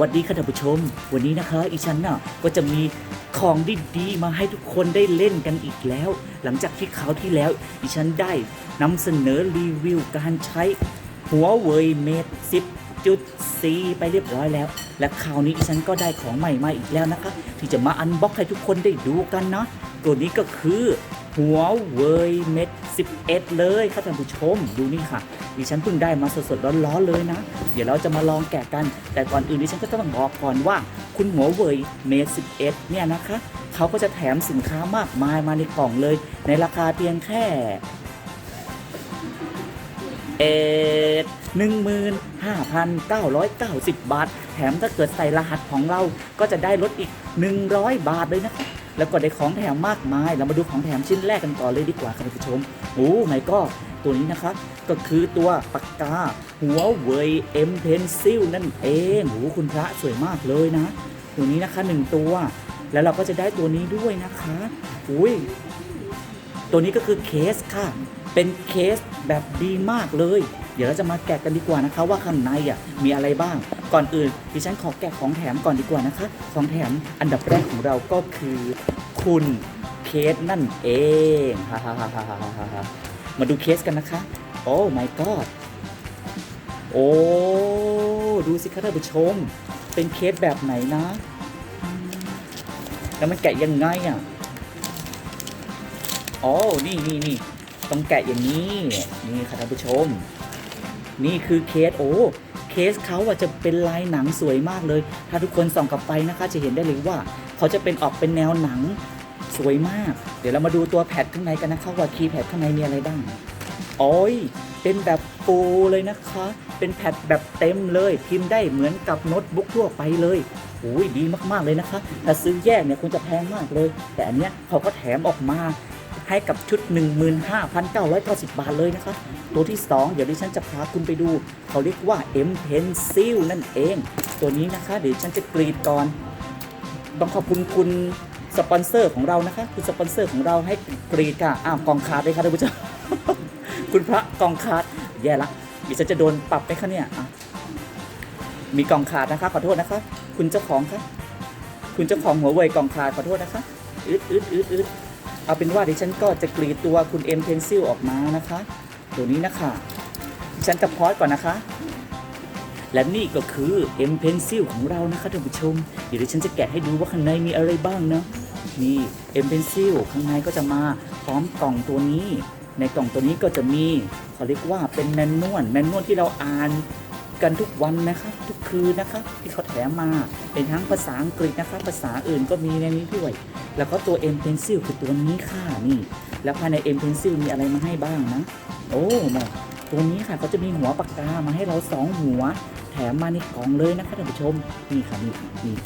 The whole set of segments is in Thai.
วัสดีค่ะท่านผู้ชม วันนี้นะคะอีฉันน่ะก็จะมีของดีๆมาให้ทุกคนได้เล่นกันอีกแล้ว หลังจากที่คราวที่แล้วอีฉันได้นำเสนอรีวิวการใช้หัวเว่ยเมด10จุดซีไปเรียบร้อยแล้ว และคราวนี้อีฉันก็ได้ของใหม่มาอีกแล้วนะคะ ที่จะมาอันบ็อกให้ทุกคนได้ดูกันนะตัวนี้ก็คือหัวเว่ยเม็ด11 เลยค่ะท่านผู้ชมดูนี่ค่ะ ดิฉันเพิ่งได้มาสดๆร้อนๆเลยนะ เดี๋ยวเราจะมาลองแกะกัน แต่ก่อนอื่นดิฉันก็ต้องบอกก่อนว่า คุณหัวเว่ยเมด11 เนี่ยนะคะเขาก็จะแถมสินค้ามากมายมาในกล่องเลย ในราคาเพียงแค่เอ็ดหนึ่งหมื่นห้าพันเก้าร้อยเก้าสิบบาท แถมถ้าเกิดใส่รหัสของเราก็จะได้ลดอีก100บาทเลยนะคะ แล้วก็ได้ของแถมมากมาย เรามาดูของแถมชิ้นแรกกันก่อนเลยดีกว่าครับท่านผู้ชมโอ้ไม่ก็ตัวนี้นะคะก็คือตัวปากกาหัวเว่ยเอ็มเพนซิลนั่นเองโอ้คุณพระสวยมากเลยนะ ตัวนี้นะคะหนึ่งตัว แล้วเราก็จะได้ตัวนี้ด้วยนะคะอุ้ยตัวนี้ก็คือเคสค่ะ เป็นเคสแบบดีมากเลย เดี๋ยวเราจะมาแกะกันดีกว่านะคะ ว่าข้างในอะมีอะไรบ้าง ก่อนอื่นดิฉันขอแกะของแถมก่อนดีกว่านะคะ ของแถมอันดับแรกของเราก็คือ คุณเคสนั่นเองฮ่าฮ่าฮ่าฮ่าฮ่าฮ่ามาดูเคสกันนะคะ โอ้ my god โอ้ดูสิคะท่านผู้ชม เป็นเคสแบบไหนนะ แล้วมันแกะยังไงอะอ๋อนี่นี่นี่ต้องแกะอย่างนี้ นี่ค่ะท่านผู้ชม นี่คือเคสโอ้เคสเขาอะจะเป็นลายหนังสวยมากเลย ถ้าทุกคนส่องกลับไปนะคะจะเห็นได้เลยว่า เขาจะเป็นออกเป็นแนวหนังสวยมาก เดี๋ยวเรามาดูตัวแพดข้างในกันนะคะว่าคีย์แพดข้างในมีอะไรบ้างโอ้ยเป็นแบบฟูเลยนะคะ เป็นแพดแบบเต็มเลย พิมพ์ได้เหมือนกับโน้ตบุ๊กทั่วไปเลยโอ้ยดีมากๆเลยนะคะ ถ้าซื้อแยกเนี่ยคงจะแพงมากเลย แต่อันเนี้ยเขาก็แถมออกมา ให้กับชุด 15,990 บาทเลยนะคะ ตัวที่ 2 เดี๋ยวดิฉันจะพาคุณไปดู เขาเรียกว่า M Pencil นั่นเอง ตัวนี้นะคะเดี๋ยวฉันจะกรีดก่อน ต้องขอบคุณคุณสปอนเซอร์ของเรานะคะคุณสปอนเซอร์ของเราให้กรีดค่ะอ้าวกองคาร์ดเลยค่ะท่านผู้ชมคุณพระกองคาร์ดแย่ละดิฉันจะโดนปรับไหมคะเนี่ยมีกองคาร์ดนะคะขอโทษนะคะ คุณเจ้าของคะคุณเจ้าของหัวเว่ยกองคาร์ดขอโทษนะคะอึดอึดอึดอึด เอาเป็นว่าดิฉันก็จะกรีดตัวคุณ M Pencil ออกมานะคะ ตัวนี้นะคะดิฉันจะพอดก่อนนะคะ และนี่ก็คือ M Pencil ของเรานะคะท่านผู้ชม เดี๋ยวดิฉันจะแกะให้ดูว่าข้างในมีอะไรบ้างนะนี่ M Pencil ข้างในก็จะมาพร้อมกล่องตัวนี้ ในกล่องตัวนี้ก็จะมีเขาเรียกว่าเป็นแมนนวลแมนนวลที่เราอ่าน กันทุกวันนะคะทุกคืนนะคะที่เขาแถมมาเป็นทั้งภาษาอังกฤษนะคะภาษาอื่นก็มีในนี้ด้วย แล้วก็ตัว M Pencil คือตัวนี้ค่ะนี่ แล้วภายใน M Pencil มีอะไรมาให้บ้างนะ โอ้ม่ตัวนี้ค่ะเขาจะมีหัวปากกามาให้เราสองหัว แถมมาในกล่องเลยนะคะท่านผู้ชมนี่ค่ะนี่นี่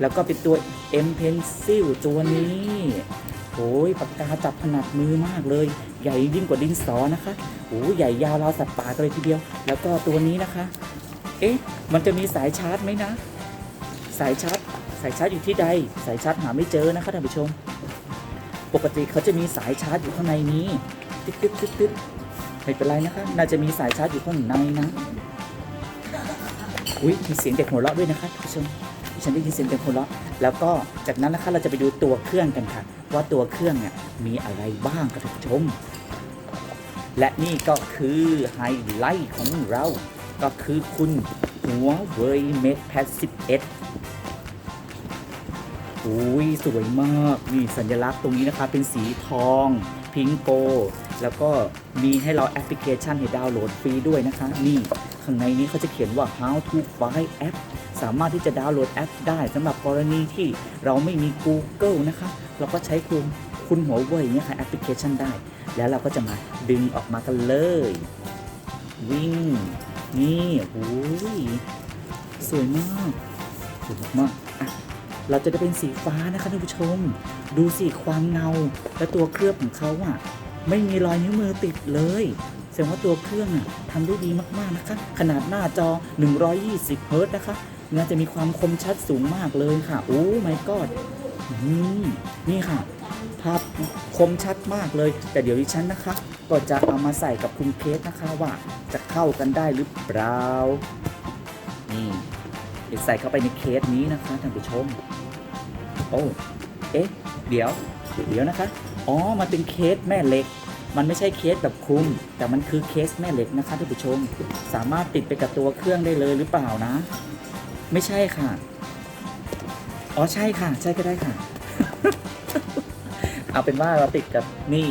แล้วก็เป็นตัว M Pencil ตัวนี้ โอ้ยปากกาจับถนัดมือมากเลย ใหญ่ยิ่งกว่าดินสอนะคะโอ้ใหญ่ยาวราวสัตว์ป่ากันเลยทีเดียว แล้วก็ตัวนี้นะคะ เอ๊ะ มันจะมีสายชาร์จไหมนะ สายชาร์จ สายชาร์จอยู่ที่ใด สายชาร์จหาไม่เจอนะคะท่านผู้ชม ปกติเขาจะมีสายชาร์จอยู่ข้างในนี้ตึ๊ดตึ๊ดตึ๊ดตึ๊ดไม่เป็นไรนะคะ น่าจะมีสายชาร์จอยู่ข้างในนะ อุ้ยมีเสียงเด็กหัวเราะด้วยนะคะท่านผู้ชม ฉันได้ยินเสียงเด็กหัวเราะแล้วก็จากนั้นนะคะเราจะไปดูตัวเครื่องกันค่ะ ว่าตัวเครื่องเนี่ยมีอะไรบ้างค่ะท่านผู้ชม และนี่ก็คือไฮไลท์ของเรา ก็คือคุณหัวเว่ยเมดแพด11อุ้ยสวยมากนี่สัญลักษณ์ตรงนี้นะคะ เป็นสีทองพิงโกแล้วก็มีให้เราแอปพลิเคชันให้ดาวน์โหลดฟรีด้วยนะคะ นี่ ข้างในนี้เขาจะเขียนว่า how to find app สามารถที่จะดาวน์โหลดแอปได้สำหรับกรณีที่เราไม่มี Google นะคะเราก็ใช้คุณคุณหัวเว่ยเนี่ยค่ะแอปพลิเคชันได้ แล้วเราก็จะมาดึงออกมากันเลย วิ่ง นี่โอ้ยสวยมากสวยมากอะเราจะได้เป็นสีฟ้านะคะท่านผู้ชม ดูสิความเงาและตัวเคลือบของเขาอะไม่มีรอยนิ้วมือติดเลยแสดงว่าตัวเครื่องอะทำได้ดีมากๆนะคะ ขนาดหน้าจอ 120 เฮิรตซ์นะคะ น่าจะมีความคมชัดสูงมากเลยค่ะ โอ้ my god อืมนี่ค่ะ ภาพคมชัดมากเลย แต่เดี๋ยวดิฉันนะคะ ก็จะเอามาใส่กับคุณเคสนะคะว่าจะเข้ากันได้หรือเปล่า นี่ใส่เข้าไปในเคสนี้นะคะท่านผู้ชม โอ้ เอ๊ะ เดี๋ยว เดี๋ยวนะคะ อ๋อ มันเป็นเคสแม่เหล็ก มันไม่ใช่เคสแบบคุม แต่มันคือเคสแม่เหล็กนะคะท่านผู้ชม สามารถติดไปกับตัวเครื่องได้เลยหรือเปล่านะ ไม่ใช่ค่ะ อ๋อใช่ค่ะ ใช่ก็ได้ค่ะ เอาเป็นว่าเราติดกับนี่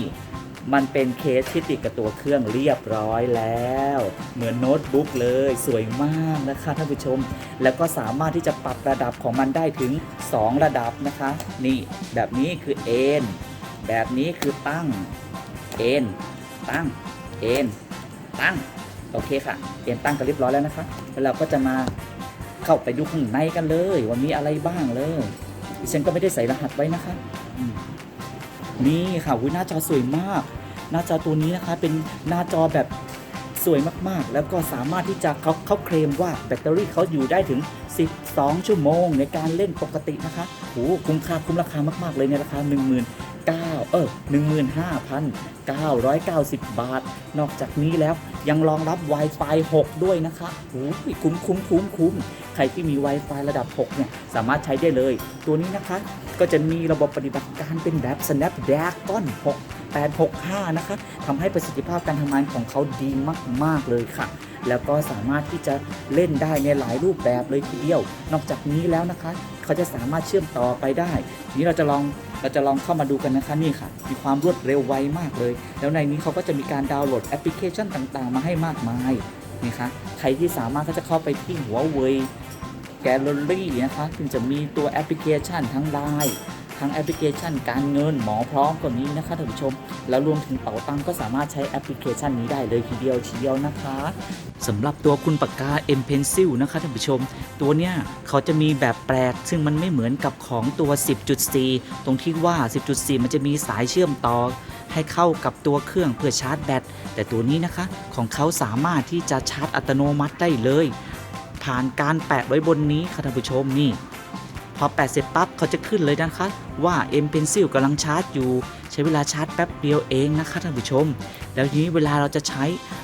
มันเป็นเคสที่ติดกับตัวเครื่องเรียบร้อยแล้ว เหมือนโน้ตบุ๊กเลยสวยมากนะคะท่านผู้ชม แล้วก็สามารถที่จะปรับระดับของมันได้ถึง 2 ระดับนะคะ นี่แบบนี้คือเอ็นแบบนี้คือตั้งเอ็นตั้งเอ็นตั้งโอเคค่ะเอ็นตั้งกันเรียบร้อยแล้วนะคะแล้วเราก็จะมา เข้าไปดูข้างในกันเลยว่ามีอะไรบ้างเลยดิฉันก็ไม่ได้ใส่รหัสไว้นะคะนี่ค่ะวิหน้าจอสวยมาก หน้าจอตัวนี้นะคะ เป็นหน้าจอแบบสวยมากๆ แล้วก็สามารถที่จะเขาเขาเคลมว่าแบตเตอรี่เขาอยู่ได้ถึง 12 ชั่วโมงในการเล่นปกตินะคะโอ้คุ้มค่าคุ้มราคามาก ๆ เลยในราคา1 เออ15,990 บาท นอกจากนี้แล้วยังรองรับ Wi-Fi 6 ด้วยนะคะโอ้ยคุ้มคุ้มคุ้มคุ้มใครที่มี Wi-Fi ระดับ 6 เนี่ย สามารถใช้ได้เลย ตัวนี้นะคะ ก็จะมีระบบปฏิบัติการเป็นแบบ Snapdragon 6 865 นะคะทำให้ประสิทธิภาพการทำงานของเขาดีมาก ๆ เลยค่ะแล้วก็สามารถที่จะเล่นได้ในหลายรูปแบบเลยทีเดียว นอกจากนี้แล้วนะคะ เขาจะสามารถเชื่อมต่อไปได้ทีนี้เราจะลอง เราจะลองเข้ามาดูกันนะคะนี่ค่ะ มีความรวดเร็วไวมากเลย แล้วในนี้เขาก็จะมีการดาวน์โหลดแอปพลิเคชันต่างๆ มาให้มากมายนะคะใครที่สามารถก็จะเข้าไปที่หัวเว่ยแกลเลอรี่นะคะถึงจะมีตัวแอปพลิเคชันทั้งไลน์ ทั้งแอปพลิเคชัน การเงินหมอพร้อมกว่านี้นะคะท่านผู้ชม แล้วรวมถึงเป๋าตังก็สามารถใช้แอปพลิเคชันนี้ได้เลยทีเดียวเชียวนะคะสำหรับตัวคุณปากกา M Pencil นะคะท่านผู้ชม ตัวเนี้ยเขาจะมีแบบแปลก ซึ่งมันไม่เหมือนกับของตัว 10.4 ตรงที่ว่า 10.4 มันจะมีสายเชื่อมต่อ ให้เข้ากับตัวเครื่องเพื่อชาร์จแบต แต่ตัวนี้นะคะของเขาสามารถที่จะชาร์จอัตโนมัติได้เลย ผ่านการแปะไว้บนนี้ค่ะท่านผู้ชมนี่ อแปะเสร็จปั๊บเขาจะขึ้นเลยนะคะว่า M Pencil กำลังชาร์จอยู่ ใช้เวลาชาร์จแป๊บเดียวเองนะคะท่านผู้ชม แล้วทีนี้เวลาเราจะใช้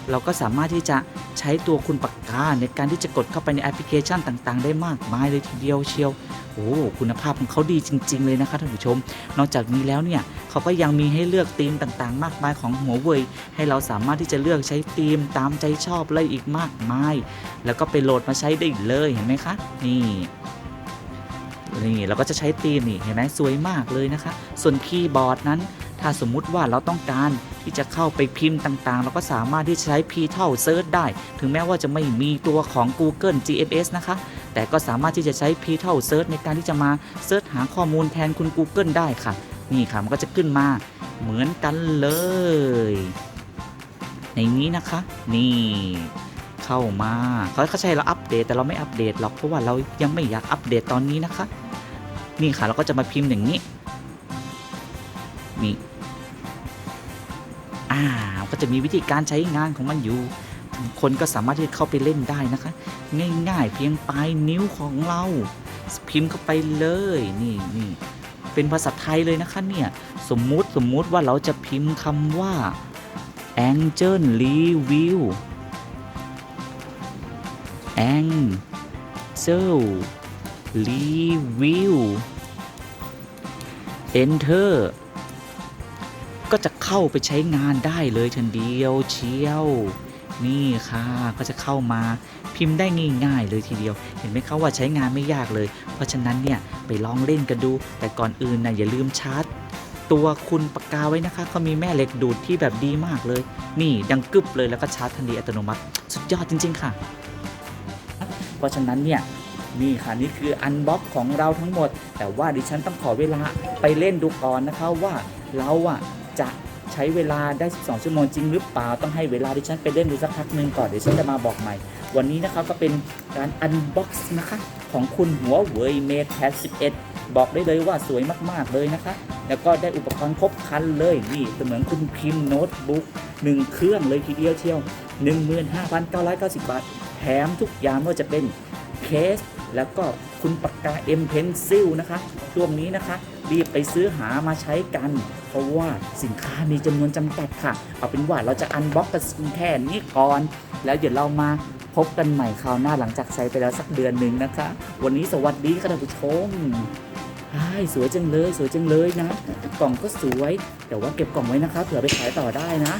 เราก็สามารถที่จะใช้ตัวคุณปากกาในการที่จะกดเข้าไปในแอปพลิเคชันต่างๆ ได้มากมายเลยทีเดียวเชียวโอ้คุณภาพของเขาดีจริง ๆ เลยนะคะท่านผู้ชม นอกจากนี้แล้วเนี่ยเขาก็ยังมีให้เลือกธีมต่างๆ มากมายของหัวเว่ยให้เราสามารถที่จะเลือกใช้ธีมตามใจชอบอะไรอีกมากมาย แล้วก็ไปโหลดมาใช้ได้เลยเห็นไหมคะ นี่ นี่เราก็จะใช้ธีมนี่เห็นไหมสวยมากเลยนะคะ ส่วนคีย์บอร์ดนั้น ถ้าสมมุติว่าเราต้องการที่จะเข้าไปพิมพ์ต่างๆ เราก็สามารถที่จะใช้ p เท่าเซิร์ชได้ ถึงแม้ว่าจะไม่มีตัวของ Google GMS นะคะ แต่ก็สามารถที่จะใช้ p เท่าเซิร์ชในการที่จะมาเซิร์ชหาข้อมูลแทนคุณ Google ได้ค่ะ นี่ค่ะมันก็จะขึ้นมาเหมือนกันเลย ในนี้นะคะ นี่เข้ามาเขาเขาใช้เราอัปเดตแต่เราไม่อัปเดตหรอกเพราะว่าเรายังไม่อยากอัปเดตตอนนี้นะคะ นี่ค่ะเราก็จะมาพิมพ์อย่างนี้นี่อ่าก็จะมีวิธีการใช้งานของมันอยู่คนก็สามารถที่จะเข้าไปเล่นได้นะคะ ง่ายๆเพียงปลายนิ้วของเราพิมพ์เข้าไปเลยนี่นี่เป็นภาษาไทยเลยนะคะเนี่ยสมมุติสมมุติว่าเราจะพิมพ์คำว่า Angel Review Angel Review Enter ก็จะเข้าไปใช้งานได้เลยทันเดียวเชียว นี่ค่ะ ก็จะเข้ามาพิมพ์ได้ง่ายๆเลยทีเดียว เห็นไหมคะว่าใช้งานไม่ยากเลย เพราะฉะนั้นเนี่ยไปลองเล่นกันดู แต่ก่อนอื่นนะอย่าลืมชาร์จตัวคุณปากกาไว้นะคะเขามีแม่เหล็กดูดที่แบบดีมากเลย นี่ดังกึบเลยแล้วก็ชาร์จทันทีอัตโนมัติ สุดยอดจริง ๆ ค่ะ เพราะฉะนั้นเนี่ย นี่ค่ะนี่คืออันบ็อกของเราทั้งหมด แต่ว่าดิฉันต้องขอเวลาไปเล่นดูก่อนนะคะว่าเราอะจะใช้เวลาได้ 12 ชั่วโมงจริงหรือเปล่า ต้องให้เวลาดิฉันไปเล่นดูสักพักหนึ่งก่อน เดี๋ยวฉันจะมาบอกใหม่ วันนี้นะคะก็เป็นการอันบ็อกซ์นะคะ ของคุณหัวเว่ยเมทแพ11 บอกได้เลยว่าสวยมาก ๆ เลยนะคะ แล้วก็ได้อุปกรณ์ครบครันเลยนี่เสมือนคุณพิมพ์โน้ตบุ๊กหนึ่งเครื่องเลยทีเดียวเชียว 15,990 บาท แถมทุกอย่างไม่ว่าจะเป็นเคส แล้วก็คุณปากกา M Pencil นะคะ ช่วงนี้นะคะ รีบไปซื้อหามาใช้กัน เพราะว่าสินค้ามีจำนวนจำกัดค่ะ เอาเป็นว่าเราจะอันบ็อกกันแค่นี้ก่อน แล้วเดี๋ยวเรามาพบกันใหม่คราวหน้าหลังจากใช้ไปแล้วสักเดือนหนึ่งนะคะ วันนี้สวัสดีค่ะท่านผู้ชมใช่สวยจังเลยสวยจังเลยนะ กล่องก็สวย แต่ว่าเก็บกล่องไว้นะคะเผื่อไปขายต่อได้นะ